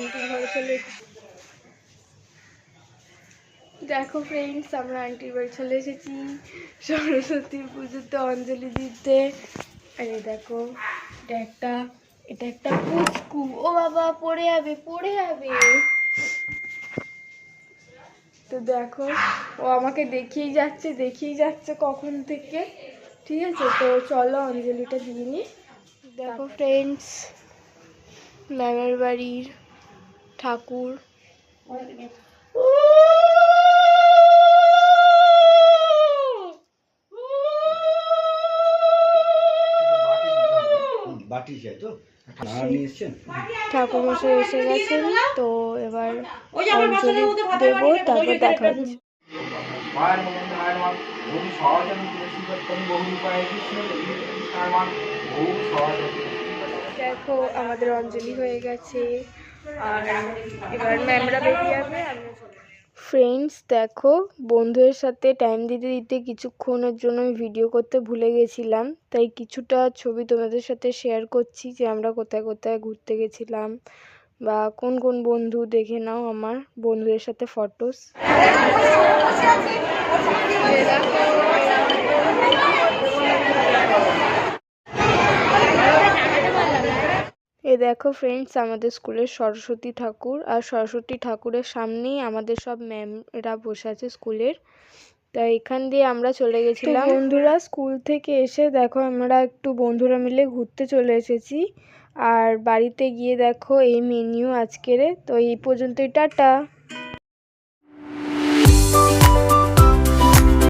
আন্টির ঘরে চলে দেখো ফ্রেন্ডস আমরা আন্টির বাড়ি চলে এসেছি। সরস্বতী পুজোতে অঞ্জলি দিতে। আর দেখো, এটা একটা এটা একটা পুচকু। ও বাবা, পড়ে যাবে পড়ে যাবে। তো দেখো, ও আমাকে দেখিয়ে যাচ্ছে দেখিয়ে যাচ্ছে কখন থেকে। ঠিক আছে, তো চলো অঞ্জলিটা দিয়ে নি। দেখো ফ্রেন্ডস ম্যামের বাড়ির ঠাকুর। ঠাকুর মশাই এসে গেছেন তো এবার অঞ্জলি দেবো তারপর দেখা হচ্ছে। দেখো আমাদের অঞ্জলি হয়ে গেছে। আর এবার ম্যামরা বেরিয়ে যাবে ফ্রেন্ডস দেখো বন্ধুদের সাথে টাইম দিতে দিতে কিছুক্ষণের জন্য আমি ভিডিও করতে ভুলে গেছিলাম তাই কিছুটা ছবি তোমাদের সাথে শেয়ার করছি যে আমরা কোথায় কোথায় ঘুরতে গেছিলাম বা কোন কোন বন্ধু দেখে নাও আমার বন্ধুদের সাথে ফটোস দেখো ফ্রেন্ডস আমাদের স্কুলের সরস্বতী ঠাকুর আর সরস্বতী ঠাকুরের সামনেই আমাদের সব ম্যামরা বসে আছে স্কুলের। তা এখান দিয়ে আমরা চলে গেছিলাম। বন্ধুরা স্কুল থেকে এসে দেখো আমরা একটু বন্ধুরা মিলে ঘুরতে চলে এসেছি। আর বাড়িতে গিয়ে দেখো এই মেনিউ আজকের তো এই পর্যন্তই টাটা।